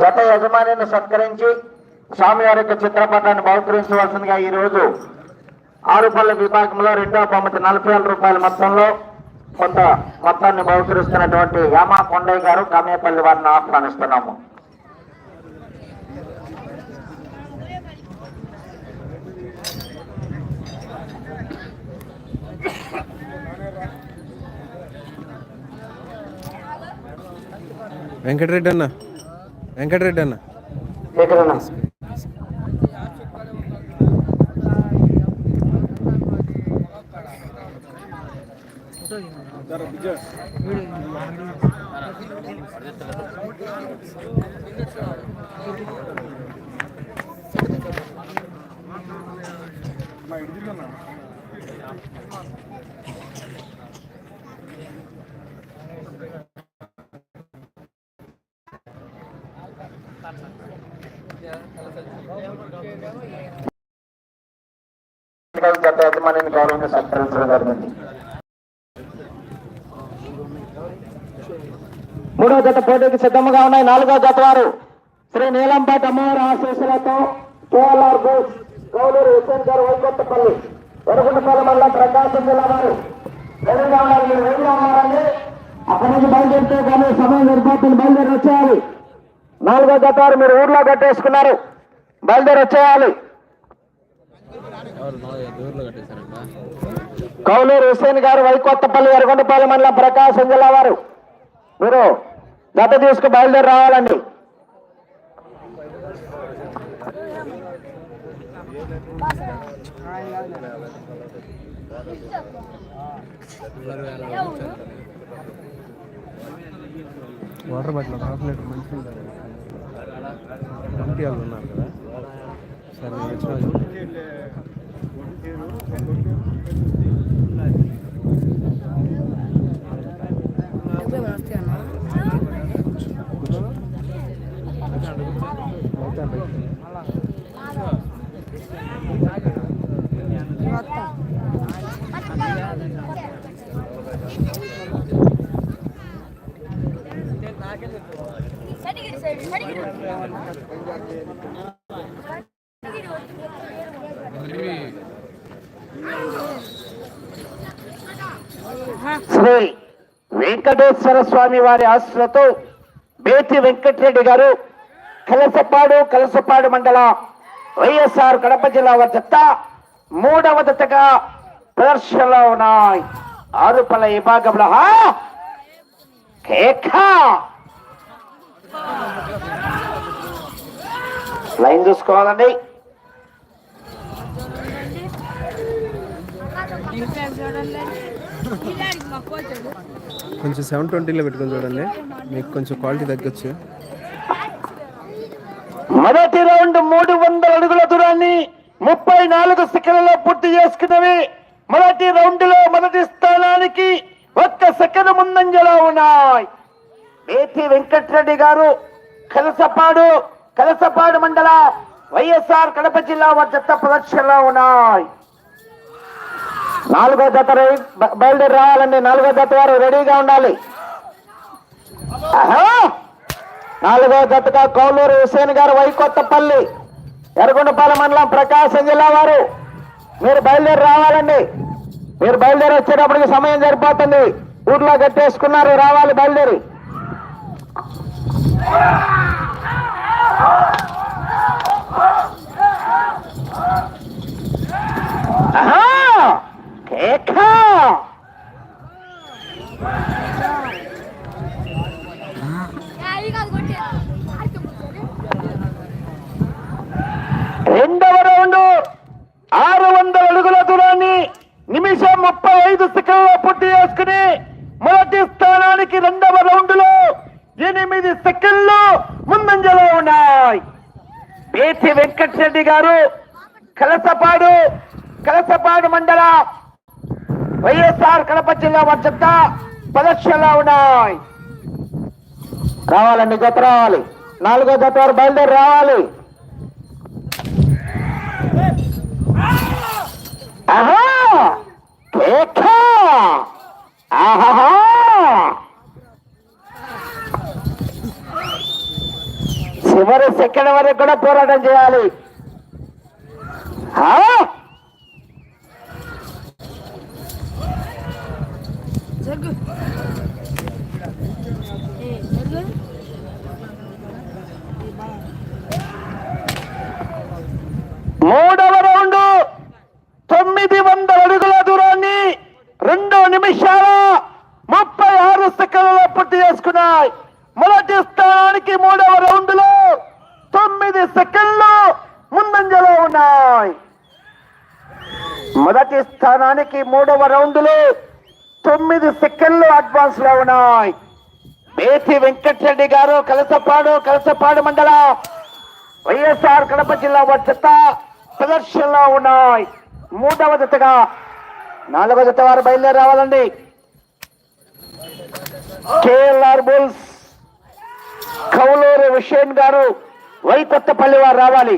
గత యజమానిని సత్కరించి స్వామివారి యొక్క చిత్రపటాన్ని బహుకరించవలసిందిగా ఈ రోజు ఆరుపల్లి విభాగంలో రెండవ బహుమతి నలభై వేల రూపాయల మొత్తంలో కొంత మొత్తాన్ని బహుకరిస్తున్నటువంటి యామా కొండయ్య గారు కమేపల్లి వారిని ఆహ్వానిస్తున్నాము. వెంకటరెడ్డి అన్న. వెంకటరెడ్డి అన్న. ఇక్కడ గత యజమానిని గౌరవంగా సత్కరించడం జరిగింది. మూడో జత పోటీకి సిద్ధంగా ఉన్నాయి. నాలుగో జత వారు శ్రీ నీలంపాటి అమ్మవారి ఆశీస్సులతో కేఎల్ఆర్ బోస్ గౌలూరు హుసేన్ గారు వైకొత్తపల్లి వరకుంటపల్లి మండలం ప్రకాశం జిల్లా వారు. రెడీగా ఉన్నారు మీరు. రెడీగా ఉన్నారండి. అక్కడి నుంచి బయలుదేరితే కానీ సమయం సరిపోతుంది. బయలుదేరి వచ్చేయాలి. నాలుగో జత వారు మీరు ఊర్లో కట్టేసుకున్నారు. బయలుదేరి వచ్చేయాలి. కౌలూరు హుసేన్ గారు వైకొత్తపల్లి ఎరగొండపల్లి మండలం ప్రకాశం జిల్లా వారు. మీరు జత తీసుకు బయలుదేరి రావాలండి. వాటర్ బాటిల్ హాఫ్ లీటర్ మంచి ఉన్నారు కదా. సరే శ్రీ వెంకటేశ్వర స్వామి వారి ఆశ్రతో బేతి వెంకటరెడ్డి గారు కలసపాడు కలసపాడు మండల వైఎస్ఆర్ కడప జిల్లా జత మూడవ జతగా ప్రదర్శనలో ఉన్నాయి. ఆరుపల విభాగంలో లైన్ చూసుకోవాలండి. కొంచెం సెవెన్ ట్వంటీలో పెట్టుకొని చూడండి. మీకు కొంచెం క్వాలిటీ తగ్గొచ్చు. మొదటి రౌండ్ మూడు వందల అడుగుల దూరాన్ని ముప్పై నాలుగు సెకండ్లలో పూర్తి చేసుకున్నవి. మొదటి రౌండ్లో మొదటి స్థానానికి ఒక్క సెకండ్ ముందంజలో ఉన్నాయి. ఏపీ వెంకటరెడ్డి గారు కలసపాడు కలసపాడు మండల వైఎస్ఆర్ కడప జిల్లా వారి జత ప్రదర్శనలో ఉన్నాయి. నాలుగో జత బయలుదేరి రావాలండి. నాలుగో జత వారు రెడీగా ఉండాలి. నాలుగో జతగా కౌలూరు హుసేన్ గారు వైకొత్తపల్లి ఎర్రగొండపాలెం మండలం ప్రకాశం జిల్లా వారు. మీరు బయలుదేరి రావాలండి. మీరు బయలుదేరి వచ్చేటప్పటికి సమయం సరిపోతుంది. ఊర్లో కట్టేసుకున్నారు రావాలి బయలుదేరి. ఆహా! రెండవ రౌండ్ ఆరు వందల అడుగుల దూరాన్ని నిమిషం ముప్పై ఐదు సెకండ్లో పూర్తి చేసుకుని మొదటి స్థానానికి రెండవ రౌండ్లో ఎనిమిది సెకండ్లు ముందంజలో ఉన్నాయి పేచి వెంకటరెడ్డి గారు కలసపాడు కలసపాడు మండల వైఎస్ఆర్ కడప జిల్లా వద్ద పరీక్షలో ఉన్నాయి. రావాలండి జత రావాలి. నాలుగో జత వారు బయలుదేరి రావాలి. ఆహా! చివరి సెకండ్ వరకు కూడా పోరాటం చేయాలి. జరుగు. మూడవ రౌండ్ తొమ్మిది వందల అడుగుల దూరాన్ని రెండు నిమిషాల ముప్పై ఆరు సెకండ్లలో పూర్తి చేసుకున్నాయి. మొదటి స్థానానికి మూడవ రౌండ్లో తొమ్మిది సెకండ్లు ముందంజలో ఉన్నాయి. మొదటి స్థానానికి మూడవ రౌండ్లో అడ్వాన్స్లో ఉన్నాయి. బేతి వెంకటరెడ్డి గారు కలసపాడు కలసపాడు మండలం. వైఎస్ఆర్ కడప జిల్లా జత ప్రదర్శనలో ఉన్నాయి. మూడవ జతగా నాలుగవ జత వారు బయలుదేరి రావాలండి. కేఎల్ఆర్ బుల్స్ కౌలూరు హుషేన్ గారు వైకొత్తపల్లి వారు రావాలి.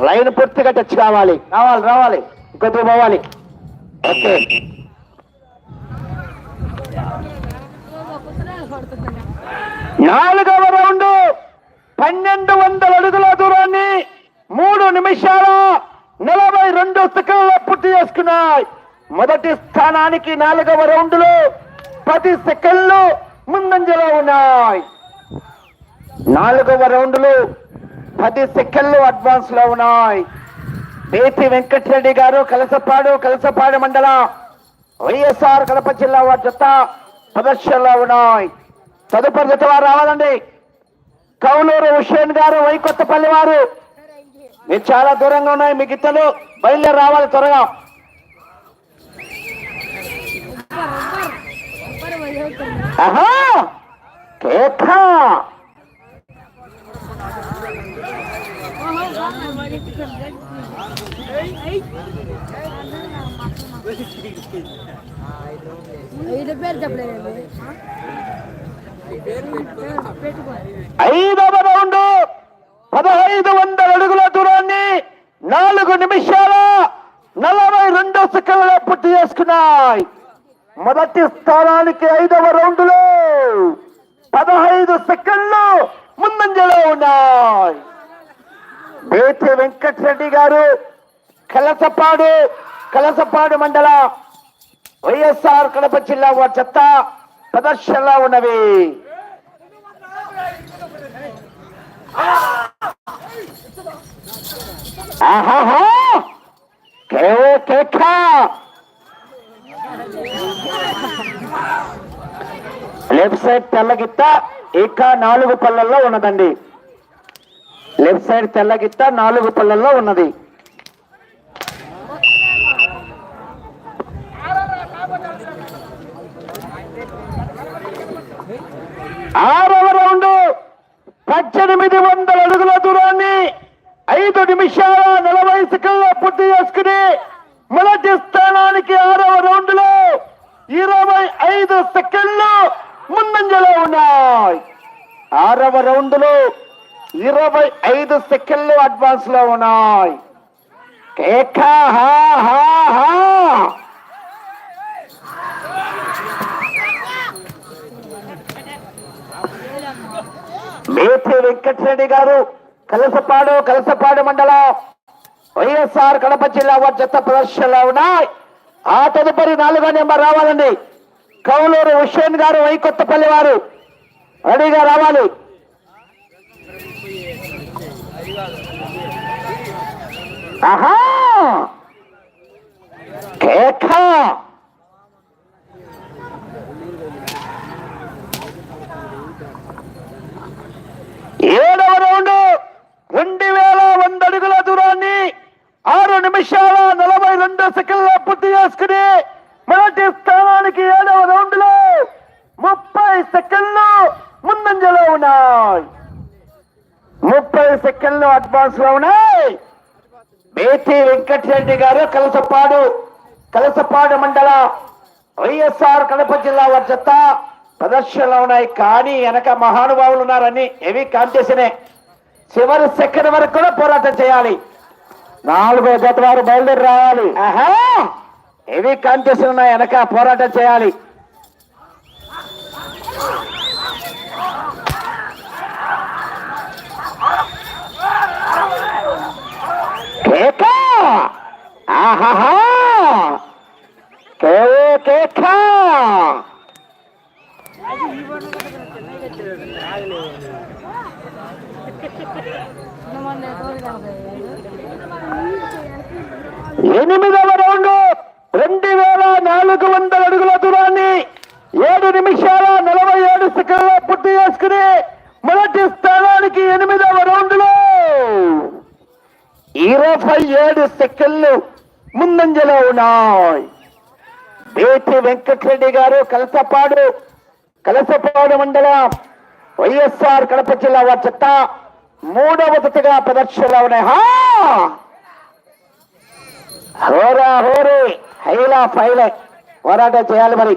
లైన్ పూర్తిగా టచ్ కావాలి. రావాలి రావాలి. ఇంకొద్దు పోవాలి. ఓకే. నాలుగవ రౌండ్ పన్నెండు వందల అడుగుల దూరాన్ని మూడు నిమిషాల నలభై రెండు సెకండ్ల పూర్తి చేసుకున్నాయి. మొదటి స్థానానికి నాలుగవ రౌండ్లో పది సెకండ్లు ముందంజలో ఉన్నాయి. నాలుగవ రౌండ్లు పది సెకండ్లు అడ్వాన్స్లో ఉన్నాయి. బేతి వెంకటరెడ్డి గారు కలసపాడు కలసపాడు మండలం వైఎస్ఆర్ కడప జిల్లా వారి జత ప్రదర్శనలో ఉన్నాయి. తదుపరి జత వారు రావాలండి. కౌలూరు హుషేన్ గారు వైకొత్తపల్లి వారు. మీరు చాలా దూరంగా ఉన్నాయి మీ గిత్తలు బయలుదేరి రావాలి త్వరగా. ఆహా కేఖా ఐదవ రౌండ్ పదహైదు వందల అడుగుల దూరాన్ని నాలుగు నిమిషాల నలభై రెండు సెకండ్ల పూర్తి చేసుకున్నాయి. మొదటి స్థానానికి ఐదవ రౌండ్లో పదహైదు సెకండ్లు ముందంజలో ఉన్నాయి. బేటి వెంకటరెడ్డి గారు కలసపాడు కలసపాడు మండల వైఎస్ఆర్ కడప జిల్లా వారి చెత్త ప్రదర్శనలో ఉన్నవి. ఆహాహా! కేఖా! లెఫ్ట్ సైడ్ తెల్లగిత్త ఇంకా నాలుగు పళ్ళల్లో ఉన్నదండి. లెఫ్ట్ సైడ్ తెల్లగిత్త నాలుగు పళ్ళల్లో ఉన్నది. ఆరవ రౌండ్ పద్దెనిమిది వందల అడుగుల దూరాన్ని ఐదు నిమిషాల నలభై సెకండ్లో పూర్తి చేసుకుని మొదటి స్థానానికి ఆరవ రౌండ్లో ఇరవై ఐదు సెకండ్లు ముందంజలో ఉన్నాయి. ఆరవ రౌండ్లో ఇరవై ఐదు సెకండ్లు అడ్వాన్స్లో ఉన్నాయి. మేతి హా హా వెంకటరెడ్డి గారు కలసపాడు కలసపాడు మండలం వైఎస్ఆర్ కడప జిల్లా వారి జత ప్రదర్శనలో ఉన్నాయి. ఆ తదుపరి నాలుగో నెంబర్ రావాలండి. కౌలూరు హుషేన్ గారు వైకొత్తపల్లి వారు. రెడీగా రావాలి. ఆహా! కేక! ఏడవ రౌండ్ రెండు వేల వంద అడుగుల దూరాన్ని ఆరు నిమిషాల నలభై రెండు సెకండ్ల పూర్తి చేసుకుని మొదటి స్థానానికి ఏడవ రౌండ్లో ముప్పై సెకండ్లు ముందంజలో ఉన్నాయి. ముప్పై సెకండ్లు అడ్వాన్స్లో ఉన్నాయి. బేతి వెంకటరెడ్డి గారు కలసపాడు కలసపాడు మండల వైఎస్ఆర్ కడప జిల్లా వారి జత ప్రదర్శనలో ఉన్నాయి. కానీ వెనక మహానుభావులు ఉన్నారని హెవీ కాంపిటీషనే చివరి సెకండ్ వరకు కూడా పోరాటం చేయాలి. నాలుగో జత వారు బయలుదేరి రావాలి. హెవీ కాంపిటీషన్ ఉన్నాయి వెనక పోరాటం చేయాలి కేక ఆహాహా! ఎనిమిదవ రౌండ్ రెండు వేల నాలుగు వందల అడుగుల దూరాన్ని ఏడు నిమిషాల నలభై ఏడు సెకండ్ల పూర్తి చేసుకుని మొదటి స్థానానికి ఎనిమిదవ రౌండ్లో ఇరవై ఏడు సెకండ్లు ముందంజలో ఉన్నాయి. బేటి వెంకటరెడ్డి గారు కలసపాడు కలసపాడు మండలం వైఎస్ఆర్ కడప జిల్లా వారి చెత్త మూడవ జతగా ప్రదర్శనలో ఉన్నాయి. హోరా హోరే హైలా ఫైలే. పోరాటం చేయాలి మరి.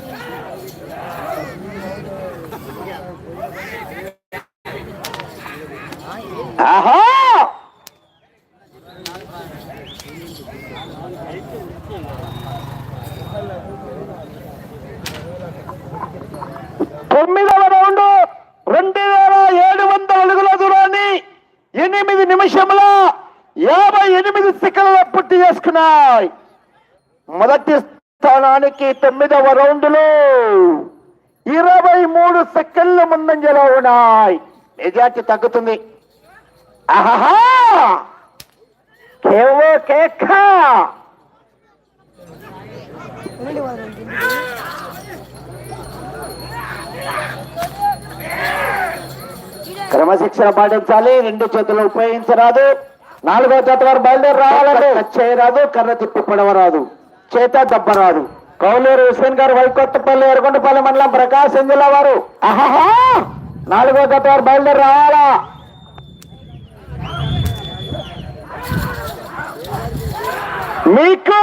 ఆహాహా Thank you తొమ్మిదవ రౌండ్ రెండు వేల ఏడు వందల అడుగుల దూరాన్ని ఎనిమిది నిమిషముల యాభై ఎనిమిది సెకండ్ల పూర్తి చేసుకున్నాయి మొదటి స్థానానికి తొమ్మిదవ రౌండ్లో ఇరవై మూడు సెకండ్లు ముందంజలో ఉన్నాయి. మెజార్టీ తగ్గుతుంది. ఆహాహా కేవో కేక! క్రమశిక్షణ పాటించాలి. రెండు చేతులు ఉపయోగించరాదు. నాలుగో చేత వారు బయలుదేరి రావాలంటే చేయరాదు కర్ర తిప్పి పడవరాదు చేత దబ్బరాదు. కౌలూరు హుస్సేన్ గారు వైకొత్తపల్లి ఎరగొండపల్లి మండలం ప్రకాశం జిల్లా వారు. ఆహాహా నాలుగో గత వారు బయలుదేరి రావాలా? మీకు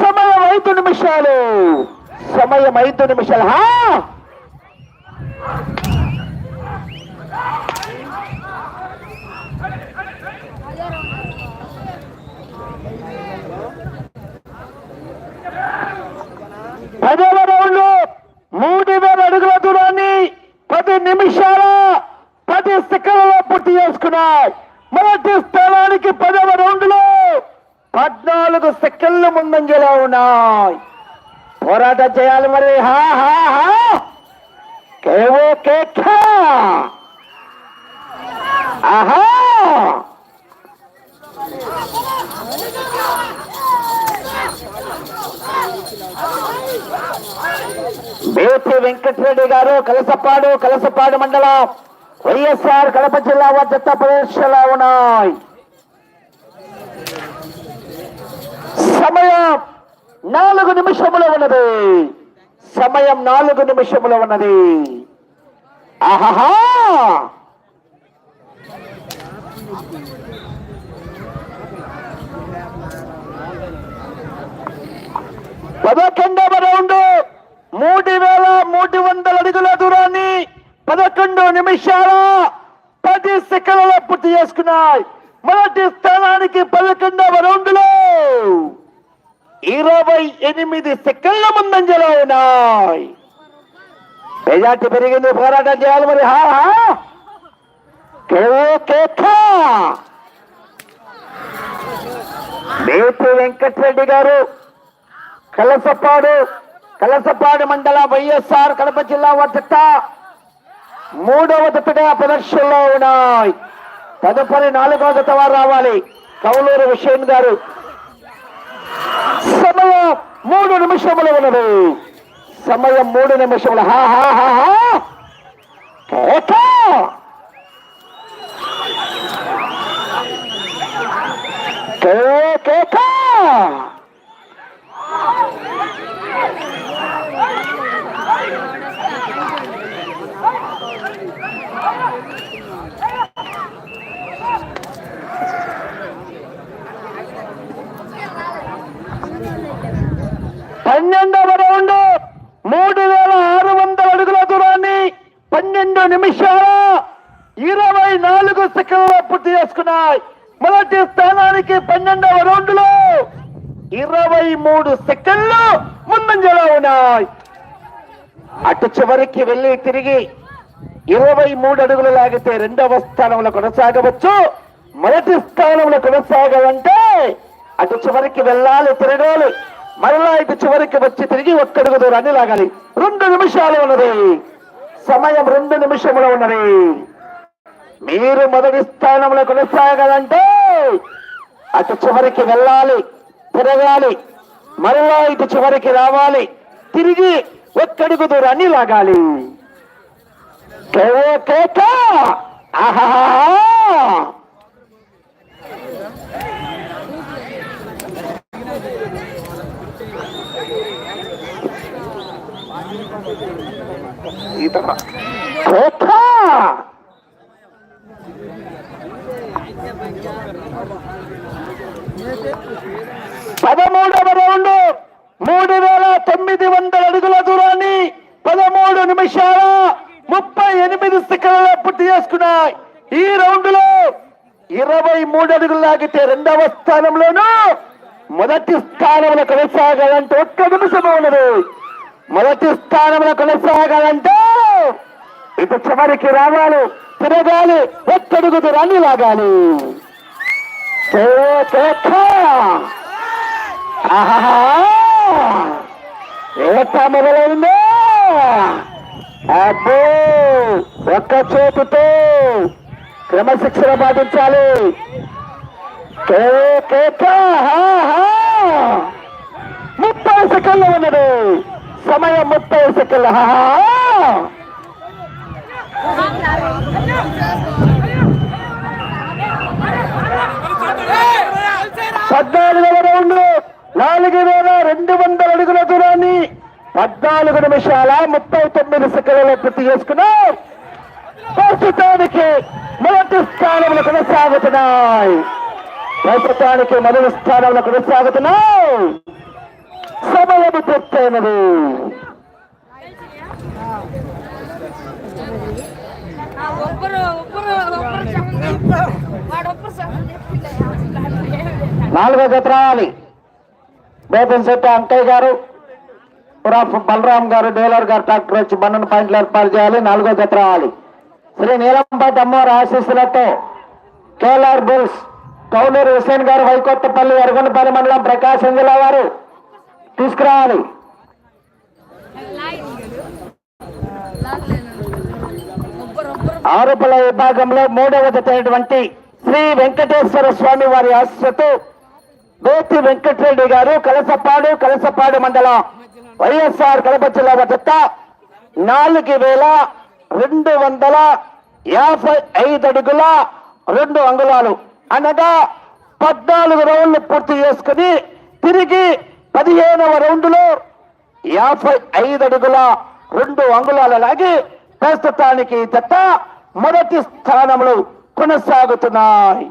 సమయం ఐదు నిమిషాలు. సమయం ఐదు నిమిషాలు. హా పదవ రౌండ్ మూడు వేల అడుగుల దూరాన్ని పది నిమిషాల పది సెకండ్లలో పూర్తి చేసుకున్నాయి. మొదటి స్థానానికి పదవ రౌండ్లో పద్నాలుగు సెకండ్లు ముందంజలో ఉన్నాయి. పోరాటం చేయాలి మరి. హా హా హా. కేవో కేక ఆహా. బేపి వెంకటరెడ్డి గారు కలసపాడు కలసపాడు మండలం వైఎస్ఆర్ కడప జిల్లా వద్ద ప్రదర్శనలో ఉన్నాయి. సమయం నాలుగు నిమిషములు ఉన్నది. సమయం నాలుగు నిమిషములు ఉన్నది. ఆహాహా! పదకొండవ రౌండ్ మూడు వేల మూడు వందల అడుగుల దూరాన్ని పదకొండు నిమిషాల పది సెకండ్లలో పూర్తి చేసుకున్నాయి. మొదటి స్థానానికి పదకొండవ రౌండ్లో ఇరవై ఎనిమిది సెకండ్ల ముందంజలో ఉన్నాయి. మెజార్టీ పెరిగింది పోరాటం చేయాలి మరి. హా హా. కేవో వెంకటరెడ్డి గారు కలసపాడు కలసపాడు మండల వైఎస్ఆర్ కడప జిల్లా వద్ద మూడవ జతగా ప్రదర్శనలో ఉన్నాయి తదుపరి నాలుగవ జత వారు రావాలి కౌలూరు హుషేన్ గారు సమయం మూడు నిమిషములు ఉన్నది సమయం మూడు నిమిషములు హా హా హా హా కేక కే కేక పన్నెండవ రౌండ్ మూడు వేల ఆరు వందల అడుగుల దూరాన్ని పన్నెండు నిమిషాల ఇరవై నాలుగు సెకండ్లో పూర్తి చేసుకున్నాయి. మొదటి స్థానానికి పన్నెండవ రౌండ్లో ఇరవై మూడు సెకండ్లు ముందంజలో ఉన్నాయి. అటు చివరికి వెళ్ళి తిరిగి ఇరవై మూడు అడుగులు లాగితే రెండవ స్థానంలో కొనసాగవచ్చు. మొదటి స్థానంలో కొనసాగాలంటే అటు చివరికి వెళ్ళాలి తిరగాలి. మరలా ఇటు చివరికి వచ్చి తిరిగి ఒక్కడుగు దూరాన్ని లాగాలి. రెండు నిమిషాలు ఉన్నది. సమయం రెండు నిమిషములు ఉన్నది. మీరు మొదటి స్థానంలో కొనసాగాలంటే అటు చివరికి వెళ్ళాలి తిరగాలి మరలా ఇటు చివరికి రావాలి తిరిగి ఒక్కడుగు దూరాన్ని లాగాలి. ఆహా కేక పదమూడవ రౌండ్ మూడు వేల తొమ్మిది వందల అడుగుల దూరాన్ని పదమూడు నిమిషాల ముప్పై ఎనిమిది సెకండ్లలో పూర్తి చేసుకున్నాయి. ఈ రౌండ్లో ఇరవై మూడు అడుగులు లాగితే రెండవ స్థానంలోనూ మొదటి స్థానంలో కొనసాగాలంటే ఒక్క నిమిషం ఉన్నది. మొదటి స్థానంలో కొనసాగాలంటే ఇటు చివరికి రావాలి తిరగాలి ఒక్కడుగు దూరాన్ని లాగాలి. కే మొదలైందో. అబ్బో ఒక్క చేతితో క్రమశిక్షణ పాటించాలి. ముప్పై సెకండ్లు ఉన్నది. సమయ ముప్పై సెకండ్లు. పద్నాలుగు పద్నాలుగవ రౌండ్ నాలుగు వేల రెండు వందల అడుగుల దూరాన్ని పద్నాలుగు నిమిషాల ముప్పై తొమ్మిది సెకండ్లలో పూర్తి చేసుకున్నాం. ప్రస్తుతానికి మొదటి స్థానంలో కొనసాగుతున్నాయి. ప్రస్తుతానికి మొదటి స్థానంలో కొనసాగుతున్నాయి. ఒబ్బరు చెప్పండి నాలుగో జత రావాలి బేతన్ శెట్టి అంకయ్య గారు బలరాం గారు డేలర్ గారు ట్రాక్టర్ వచ్చి బండను పాయింట్లు ఏర్పాటు చేయాలి. నాలుగో జత రావాలి శ్రీ నీలంపాటి అమ్మవారి ఆశీస్సులతో కేఎల్ఆర్ బుల్స్ కౌలూరు హుసేన్ గారు వైకొత్తపల్లి ఎరగొండపల్లి మండలం ప్రకాశం జిల్లా వారు తీసుకురావాలి. ఆరోపణ విభాగంలో మూడవ జత శ్రీ వెంకటేశ్వర స్వామి వారి ఆశతో బేతి వెంకటరెడ్డి గారు కలసపాడు కలసపాడు మండలం వైఎస్ఆర్ కడప జిల్లా వద్ద నాలుగు వేల రెండు వందల యాభై ఐదు అడుగుల రెండు అంగుళాలు. అనగా పద్నాలుగు రౌండ్లు పూర్తి చేసుకుని తిరిగి పదిహేనవ రౌండ్లో యాభై ఐదు అడుగుల రెండు అంగుళాల లాగి ప్రస్తుతానికి జత మొదటి స్థానంలో కొనసాగుతున్నాయి.